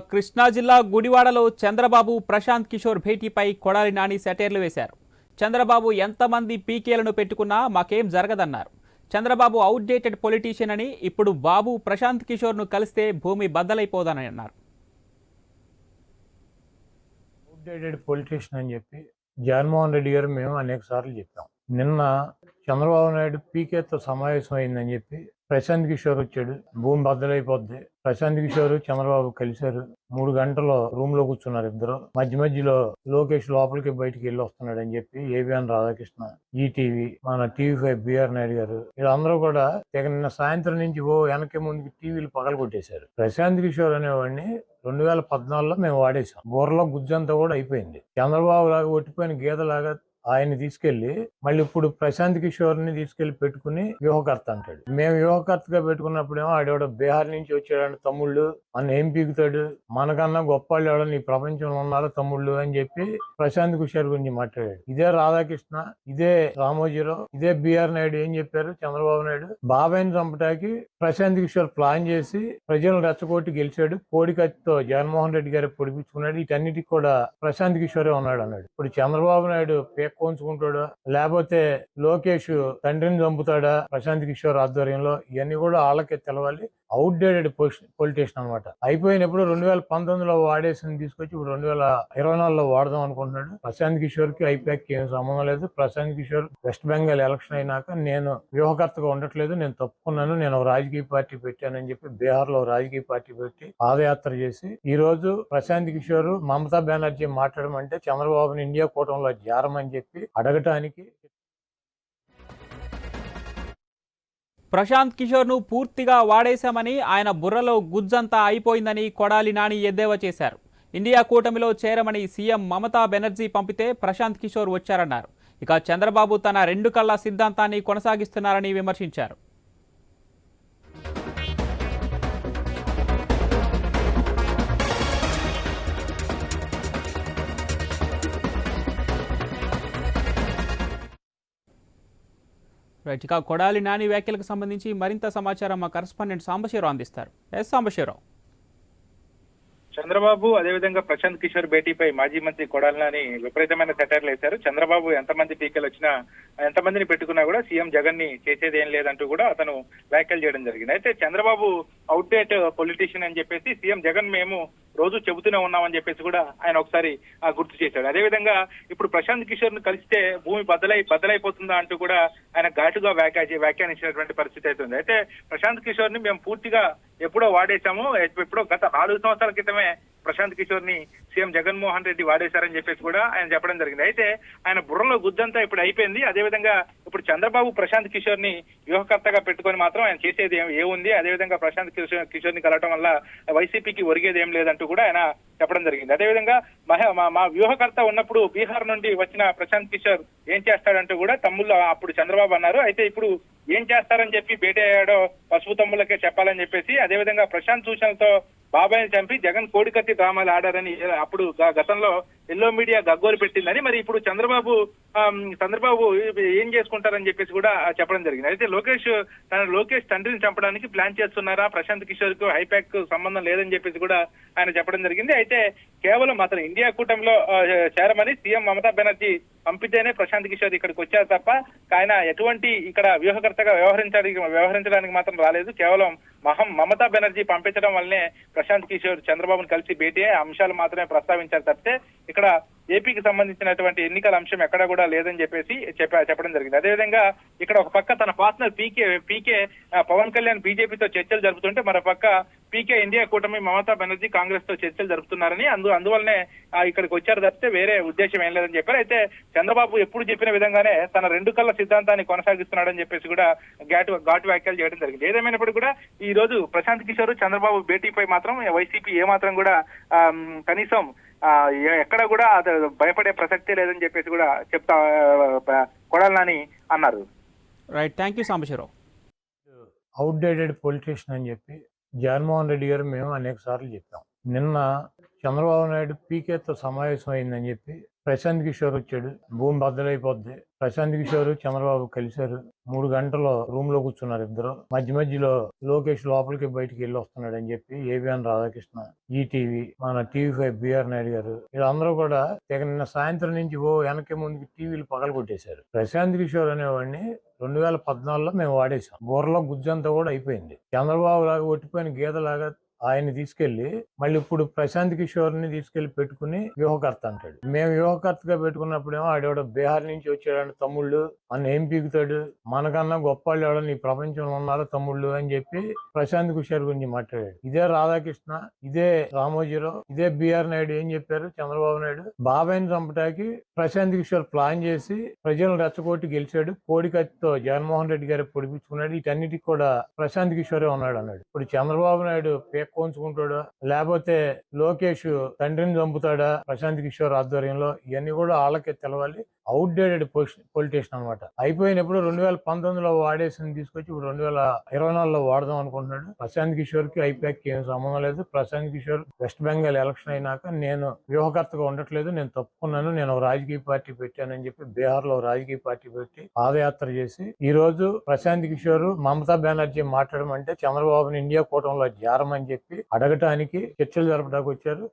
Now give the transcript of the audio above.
కృష్ణా జిల్లా గుడివాడలో చంద్రబాబు ప్రశాంత్ కిషోర్ భేటీపై కొడాలి నాని సెటైర్లు వేశారు. చంద్రబాబు ఎంతమంది పీకేలను పెట్టుకున్నా మాకేం జరగదన్నారు. చంద్రబాబు అవుట్డేటెడ్ పొలిటీషియన్ అని ఇప్పుడు బాబు ప్రశాంత్ కిషోర్ను కలిస్తే భూమి బద్దలైపోదని అన్నారు అవుట్డేటెడ్ పొలిటీషియన్ అని చెప్పి జగన్మోహన్ రెడ్డి గారు మేము అనేక సార్లు చెప్పాం. నిన్న చంద్రబాబు నాయుడు పీకేతో సమావేశం అయిందని చెప్పి ప్రశాంత్ కిషోర్ వచ్చాడు. భూమి బద్దలైపోద్ది. ప్రశాంత్ కిషోర్ చంద్రబాబు కలిశారు. మూడు గంటలు రూమ్లో కూర్చున్నారు ఇద్దరు. మధ్య మధ్యలో లోకేష్ లోపలికి బయటికి వెళ్ళి వస్తున్నాడు అని చెప్పి ఏబిఎన్ రాధాకృష్ణ ఈటీవీ మన టీవీ ఫైవ్ బిఆర్ నాయుడు గారు. వీళ్ళందరూ కూడా తెగ నిన్న సాయంత్రం నుంచి ఓ వెనక ముందుకి టీవీలు పగలు కొట్టేశారు ప్రశాంత్ కిషోర్ అనేవాడిని రెండు వేల పద్నాలుగులో మేము వాడేసాం బుర్రలో గుజ్జంతా కూడా అయిపోయింది. చంద్రబాబు లాగా ఒట్టిపోయిన గీతలాగా ఆయన్ని తీసుకెళ్ళి మళ్ళీ ఇప్పుడు ప్రశాంత్ కిషోర్ని తీసుకెళ్ళి పెట్టుకుని వ్యూహకర్త అంటాడు. మేము వ్యూహకర్తగా పెట్టుకున్నప్పుడేమో ఆడేవాడు బీహార్ నుంచి వచ్చాడు తమ్ముళ్ళు మన ఏం పీకుతాడు? మనకన్నా గొప్ప వాళ్ళు ఎవడో ఈ ప్రపంచంలో ఉన్నారో తమ్ముళ్ళు అని చెప్పి ప్రశాంత్ కిషోర్ గురించి మాట్లాడాడు. ఇదే రాధాకృష్ణ ఇదే రామోజీరావు ఇదే బిఆర్ నాయుడు ఏం చెప్పారు? చంద్రబాబు నాయుడు. బాబాయ్ని చంపటానికి ప్రశాంత్ కిషోర్ ప్లాన్ చేసి ప్రజలను రెచ్చగొట్టి గెలిచాడు. కోడికత్తితో జగన్మోహన్ రెడ్డి గారు పొడిపించుకున్నాడు. వీటన్నిటికి కూడా ప్రశాంత్ కిషోరే ఉన్నాడు అన్నాడు ఇప్పుడు చంద్రబాబు నాయుడు పేక్కోంచుకుంటాడా లేకపోతే లోకేష్ తండ్రిని చంపుతాడా? ప్రశాంత్ కిషోర్ ఆధ్వర్యంలో ఇవన్నీ కూడా వాళ్ళకే తెలవాలి. అవుట్డేటెడ్ పొలిటీషియన్ అనమాట అయిపోయినప్పుడు రెండు వేల పంతొమ్మిదిలో వాడేసి తీసుకొచ్చి ఇప్పుడు రెండు వేల ఇరవై నాలుగులో వాడదాం అనుకుంటున్నాడు. ప్రశాంత్ కిషోర్కి ఐపాక్కి ఏం సంబంధం లేదు. ప్రశాంత్ కిషోర్ వెస్ట్ బెంగాల్ ఎలక్షన్ అయినాక నేను వ్యూహకర్తగా ఉండట్లేదు. నేను తప్పుకున్నాను. నేను ఒక రాజకీయ పార్టీ పెట్టానని చెప్పి బీహార్లో రాజకీయ పార్టీ పెట్టి పాదయాత్ర చేసి ఈ రోజు ప్రశాంత్ కిషోర్ మమతా బెనర్జీ మాట్లాడమంటే చంద్రబాబుని ఇండియా కూటమిలో జారమని చెప్పి అడగటానికి ప్రశాంత్ కిషోర్ను పూర్తిగా వాడేశామని ఆయన బుర్రలో గుజ్జంతా అయిపోయిందని కొడాలి నాని ఎద్దేవా చేశారు. ఇండియా కూటమిలో చేరమని సీఎం మమతా బెనర్జీ పంపితే ప్రశాంత్ కిషోర్ వచ్చారన్నారు. ఇక చంద్రబాబు తన రెండు కళ్ళ సిద్ధాంతాన్ని కొనసాగిస్తున్నారని విమర్శించారు. రైట్ ఇక కొడాలి నాని వ్యాఖ్యలకు సంబంధించి మరింత సమాచారం మా కరస్పాండెంట్ సాంబశివరావు అందిస్తారు. ఎస్ సాంబశివరావు. చంద్రబాబు అదేవిధంగా ప్రశాంత్ కిషోర్ భేటీపై మాజీ మంత్రి కొడాలని విపరీతమైన సెటర్లు వేశారు. చంద్రబాబు ఎంతమంది టీకలు వచ్చినా ఎంతమందిని పెట్టుకున్నా కూడా సీఎం జగన్ని చేసేది ఏం లేదంటూ కూడా అతను వ్యాఖ్యలు చేయడం జరిగింది. అయితే చంద్రబాబు అవుట్డేట్ పొలిటీషియన్ అని చెప్పేసి సీఎం జగన్ మేము రోజు చెబుతూనే ఉన్నామని చెప్పేసి కూడా ఆయన ఒకసారి గుర్తు చేశాడు. అదేవిధంగా ఇప్పుడు ప్రశాంత్ కిషోర్ను కలిస్తే భూమి బద్దలై బద్దలైపోతుందా అంటూ కూడా ఆయన ఘాటుగా వ్యాఖ్య వ్యాఖ్యానించినటువంటి పరిస్థితి అయితే అయితే ప్రశాంత్ కిషోర్ని మేము పూర్తిగా ఎప్పుడో వాడేశాము. ఎప్పుడో గత నాలుగు సంవత్సరాల క్రితమే ప్రశాంత్ కిషోర్ని సీఎం జగన్మోహన్ రెడ్డి వాడేశారని చెప్పేసి కూడా ఆయన చెప్పడం జరిగింది. అయితే ఆయన బుర్రలో గుద్దంతా ఇప్పుడు అయిపోయింది. అదేవిధంగా ఇప్పుడు చంద్రబాబు ప్రశాంత్ కిషోర్ని వ్యూహకర్తగా పెట్టుకొని మాత్రం ఆయన చేసేది ఏముంది? అదేవిధంగా ప్రశాంత్ కిషోర్ కిషోర్ని కలవటం వల్ల వైసీపీకి ఒరిగేది ఏం లేదంటూ కూడా ఆయన చెప్పడం జరిగింది. అదేవిధంగా మహ- మా- మా వ్యూహకర్త ఉన్నప్పుడు బీహార్ నుండి వచ్చిన ప్రశాంత్ కిషోర్ ఏం చేస్తాడంటూ కూడా తమ్ముళ్ళు అప్పుడు చంద్రబాబు అన్నారు. అయితే ఇప్పుడు ఏం చేస్తారని చెప్పి భేటీ అయ్యాడో పసుపు తమ్ములకే చెప్పాలని చెప్పేసి అదేవిధంగా ప్రశాంత్ సూచనలతో బాబాయ్ని చంపి జగన్ కోడికత్తి డ్రామాలు ఆడారని అప్పుడు గ- గతంలో ఎల్లో మీడియా గగ్గోలు పెట్టిందని మరి ఇప్పుడు చంద్రబాబు చంద్రబాబు ఏం చేసుకుంటారని చెప్పేసి కూడా చెప్పడం జరిగింది. అయితే లోకేష్ తన లోకేష్ తండ్రిని చంపడానికి ప్లాన్ చేస్తున్నారా? ప్రశాంత్ కిషోర్కు హైపాక్ సంబంధం లేదని చెప్పేసి కూడా ఆయన చెప్పడం జరిగింది. అయితే కేవలం అతను ఇండియా కూటమిలో చేరమని సీఎం మమతా బెనర్జీ పంపితేనే ప్రశాంత్ కిషోర్ ఇక్కడికి వచ్చారు తప్ప ఆయన ఎటువంటి ఇక్కడ వ్యూహకర్తగా వ్యవహరించడానికి వ్యవహరించడానికి మాత్రం రాలేదు. కేవలం మహం మమతా బెనర్జీ పంపించడం వల్లనే ప్రశాంత్ కిషోర్ చంద్రబాబును కలిసి భేటీ అయ్యే అంశాలు మాత్రమే ప్రస్తావించారు తప్పితే ఇక్కడ ఏపీకి సంబంధించినటువంటి ఎన్నికల అంశం ఎక్కడ కూడా లేదని చెప్పేసి చెప్పడం జరిగింది. అదేవిధంగా ఇక్కడ ఒక పక్క తన partner PK PK Pawan Kalyan బీజేపీతో చర్చలు జరుపుతుంటే మరో పక్క పీకే ఇండియా కూటమి మమతా బెనర్జీ కాంగ్రెస్తో చర్చలు జరుపుతున్నారని అందు అందువల్లనే ఇక్కడికి వచ్చారు తప్పితే వేరే ఉద్దేశం ఏం లేదని చెప్పారు. అయితే చంద్రబాబు ఎప్పుడు చెప్పిన విధంగానే తన రెండు కళ్ళ సిద్ధాంతాన్ని కొనసాగిస్తున్నాడని చెప్పేసి కూడా ఘాటు ఘాటు వ్యాఖ్యలు చేయడం జరిగింది. ఏదేమైనప్పుడు కూడా ఈ రోజు ప్రశాంత్ కిషోర్ చంద్రబాబు భేటీపై మాత్రం వైసీపీ ఏమాత్రం కూడా కనీసం ఎక్కడ కూడా అది భయపడే ప్రసక్తే లేదని చెప్పేసి కూడా చెప్తా కొడాలని అన్నారు. Right thank you Sambasivarao. Outdated politician అని చెప్పి జగన్మోహన్ రెడ్డి గారు మేము అనేక సార్లు చెప్పాం. నిన్న చంద్రబాబు నాయుడు పీకేతో సమావేశం అయిందని చెప్పి ప్రశాంత్ కిషోర్ వచ్చాడు. భూమి బద్దలైపోద్ది. ప్రశాంత్ కిషోర్ చంద్రబాబు కలిశారు. మూడు గంటలు రూమ్లో కూర్చున్నారు ఇద్దరు. మధ్య మధ్యలో లోకేష్ లోపలికి బయటికి వెళ్ళి వస్తున్నాడు అని చెప్పి ఏబిఎన్ రాధాకృష్ణ ఈటీవీ మన టీవీ ఫైవ్ బిఆర్ నాయుడు గారు. వీళ్ళందరూ కూడా ఇక నిన్న సాయంత్రం నుంచి ఓ వెనక ముందుకి టీవీలు పగల కొట్టేశారు ప్రశాంత్ కిషోర్ అనేవాడిని రెండు వేల పద్నాలుగులో మేము వాడేసాం బోర్లో గుజ్జంతా కూడా అయిపోయింది. చంద్రబాబు లాగా ఒట్టిపోయిన గీతలాగా ఆయన్ని తీసుకెళ్ళి మళ్ళీ ఇప్పుడు ప్రశాంత్ కిషోర్ని తీసుకెళ్ళి పెట్టుకుని వ్యూహకర్త అంటాడు. మేము వ్యూహకర్తగా పెట్టుకున్నప్పుడేమో ఆడేవాడు బీహార్ నుంచి వచ్చాడు తమ్ముళ్ళు మన ఏం పీకుతాడు మనకన్నా గొప్ప వాళ్ళు ఎవడన్నా ఈ ప్రపంచంలో ఉన్నారో తమ్ముళ్ళు అని చెప్పి ప్రశాంత్ కిషోర్ గురించి మాట్లాడాడు. ఇదే రాధాకృష్ణ ఇదే రామోజీరావు ఇదే బిఆర్ నాయుడు ఏం చెప్పారు? చంద్రబాబు నాయుడు. బాబాయ్ని చంపటానికి ప్రశాంత్ కిషోర్ ప్లాన్ చేసి ప్రజలను రెచ్చగొట్టి గెలిచాడు. కోడికత్తితో జగన్మోహన్ రెడ్డి గారు పొడిపించుకున్నాడు. వీటన్నిటికి కూడా ప్రశాంత్ కిషోరే ఉన్నాడు అన్నాడు. ఇప్పుడు చంద్రబాబు నాయుడు పేక్కోంచుకుంటాడా లేకపోతే లోకేష్ తండ్రిని చంపుతాడా? ప్రశాంత్ కిషోర్ ఆధ్వర్యంలో? ఇవన్నీ కూడా వాళ్ళకే తెలవాలి. అవుట్డేటెడ్ పొలిటీషియన్ అనమాట అయిపోయినప్పుడు రెండు వేల పంతొమ్మిదిలో వాడేసింది తీసుకొచ్చి ఇప్పుడు రెండు వేల ఇరవై నాలుగులో వాడదాం అనుకుంటున్నాడు. ప్రశాంత్ కిషోర్కి ఐపాక్ ఏం సంబంధం లేదు. ప్రశాంత్ కిషోర్ వెస్ట్ బెంగాల్ ఎలక్షన్ అయినాక నేను వ్యూహకర్తగా ఉండట్లేదు. నేను తప్పుకున్నాను. నేను ఒక రాజకీయ పార్టీ పెట్టానని చెప్పి బీహార్లో రాజకీయ పార్టీ పెట్టి పాదయాత్ర చేసి ఈ రోజు ప్రశాంత్ కిషోర్ మమతా బెనర్జీ మాట్లాడమంటే చంద్రబాబుని ఇండియా కూటమిలో జారమని చెప్పి అడగటానికి చర్చలు జరపడానికి వచ్చారు.